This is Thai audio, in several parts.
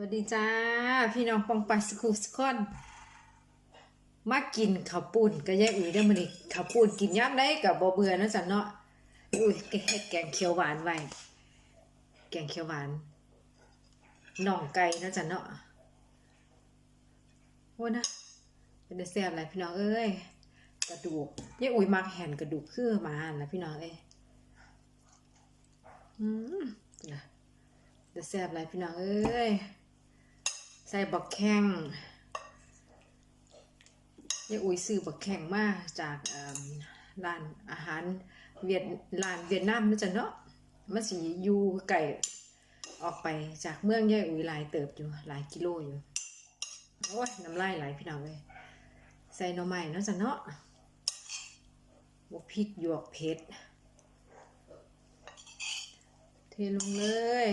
วัสดีจ้า พี่น้องปองไปสกูสกอนมากินข้าวปุ้นก็ยายอุ้ยได้มื้อนี้ข้าวปุ้นกินยามใดก็บ่เบื่อนาะจ้ะเนาะอุ้ยเฮ็ดแกงเขียวหวานไว้แกงเขียวหวานน่องไก่นาะจ้ะเนาะโอ้นะเป็นได้แซ่บหลายพี่น้องเอ้ยกระดูกยายอุ้ยมักแห่นกระดูกคือมารนล่ะพี่น้องเอ้ยอืมนะได้แซ่บหลายพี่น้องเอ้ย ใส่บักแข้งยายอุ้ยซื้อบักแข้งมาจากร้านอาหารเวียดร้านเวียดนามนะจ๊ะเนาะมันสิอยู่ไก่ออกไปจากเมืองยายอุ้ยหลายเติบอยู่หลายกิโลอยู่โอ้ยน้ำลายไหลพี่น้องเลยใส่หน่อไม้เนาะจ๊ะเนาะบวกพริกหยวกเผ็ดเทลงเลย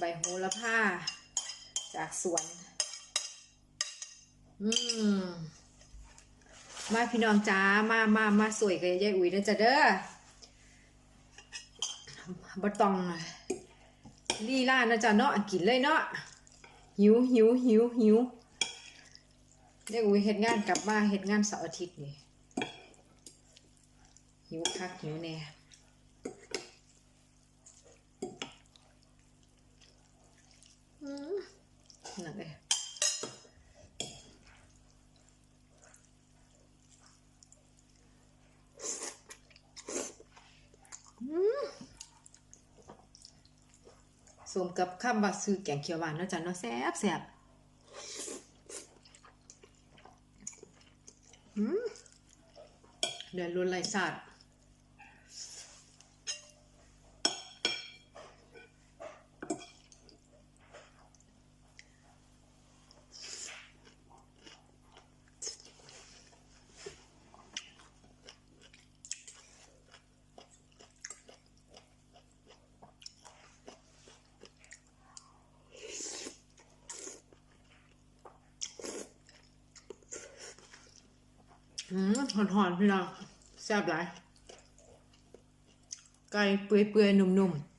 ใบโหระพาจากสวน อืม มาพี่น้องจ้า มา มา มาสวยกับยายอุ๋ยนะจ๊ะเด้อบ่ต้องลีลานะจ๊ะเนาะ กินเลยเนาะ หิวหิวหิวหิวยายอุ๋ยเฮ็ดงานกลับมาเฮ็ดงานเสาร์อาทิตย์นี่ หิวคักหิวแน่ อืมนั่นเลยสมกับคำว่าซื้อแกงเขียวหวานเนาะจ๊ะเนาะแซ่บแซ่บเดือดรุนไรสาด อืมหอนๆพี่น้องแซ่บหลายไก่เปื่อยๆนุ่มๆ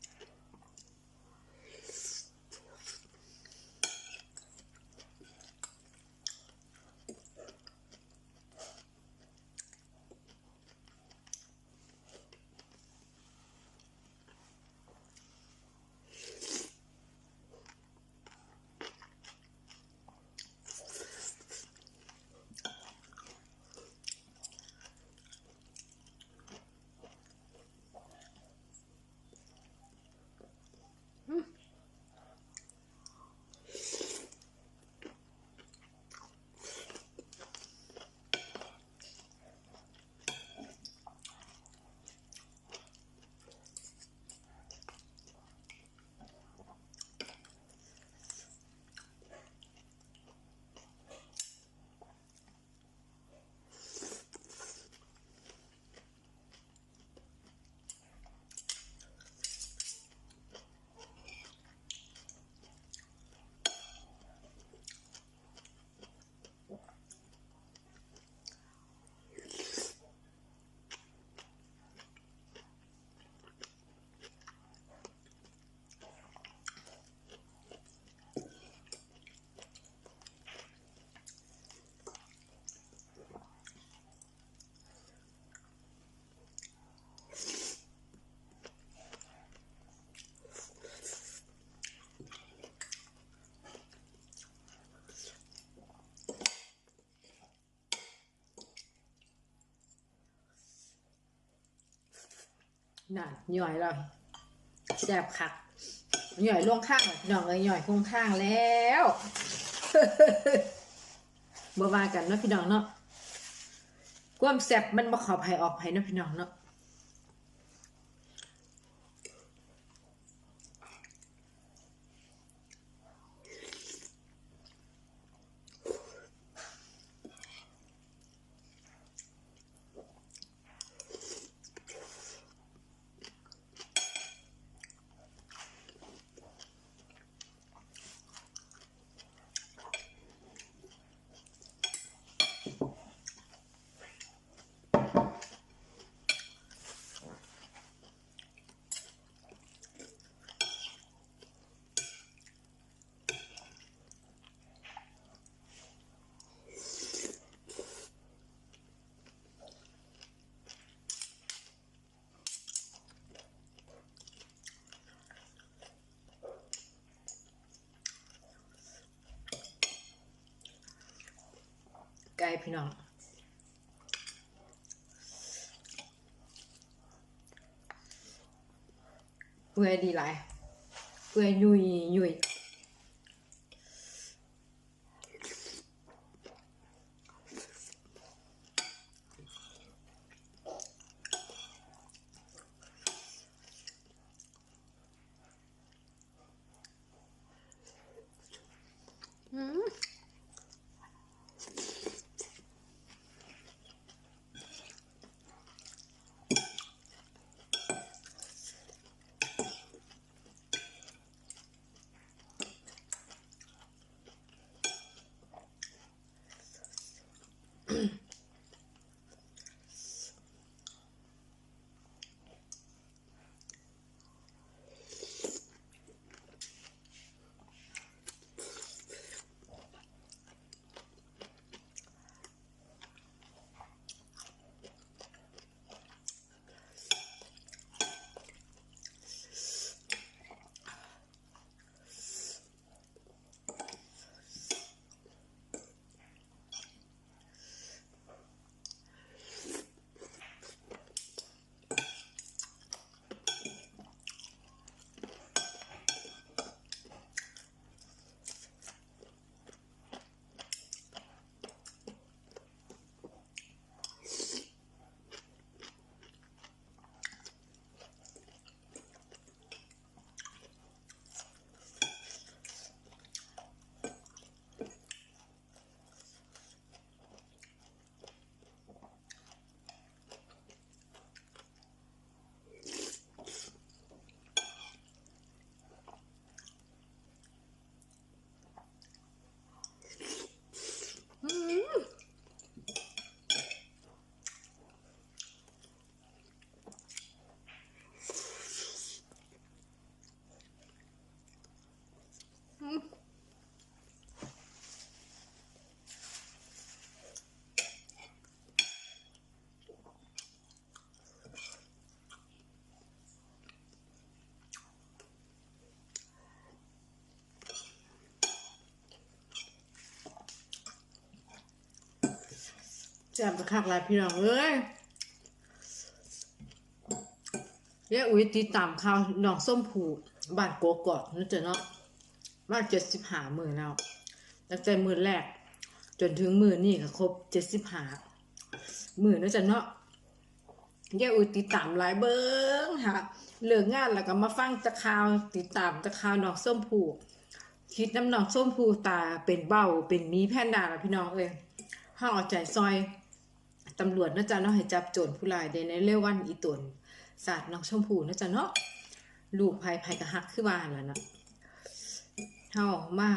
น่ะหย่อยเลยแซบคักหย่อยล่วงข้างหน้องเอ้ยหย่อยคงข้างแล้วบ่ว่ากันเนาะพี่น้องเนาะความแซบมันบ่ขอภัยออกภัยเนาะพี่น้องเนาะ พี่น้องเปื่อยดีหลายเปื่อยยุยยุย แซ่บคักหลายพี่น้องเอ้ยเรียกอุ้ยติดตามข่าวน้องส้มผูบ้านโกกอกนั่นจะเนาะมาเจ็ดสิบห้ามือแล้วตั้งแต่มือแรก จนถึงหมือนี่ก็ครบเจ็ดสิบห้ามือนั่นจะเนาะเรียกอุ้ยติดตามหลายเบิ้งค่ะเหลิกงานแล้วก็มาฟังจะข่าวติดตามจะข่าวน้องส้มผูคิดน้ำน้องส้มผูตาเป็นเบ้าเป็นมีแพนด้าล่ะพี่น้องเอ้ยห้าเอาใจซอย ตำรวจนะจ๊ะเนาะให้จับโจรผู้ร้ายได้ในเร็ววันอีตนศาสตร์น้องชมพูนะจ๊ะเนาะลูกภัยภัยกะฮักคือบ้านแล้วนะเฮามา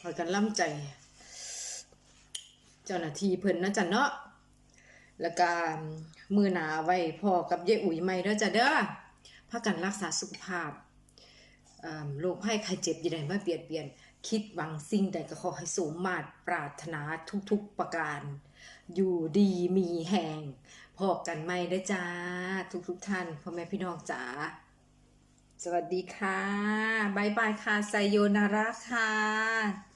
คอยกันล่ำใจ เจ้าหน้าที่เพิ่นนะจ๊ะเนาะแล้วก็มือหนาไว้พอกับเยอุ๋ยใหม่เด้อจ้ะเด้อพากันรักษาสุขภาพ โรคให้ไข้เจ็บอยังไงมาเปลี่ยนเปลี่ยน คิดหวังสิ่งใดก็ขอให้สมมาตรปรารถนาทุกๆประการ อยู่ดีมีแหงพอกันไม่ได้จ้า ทุกๆท่านพ่อแม่พี่น้องจ๋าสวัสดีค่ะบายบายค่ะไซโยนาระค่ะ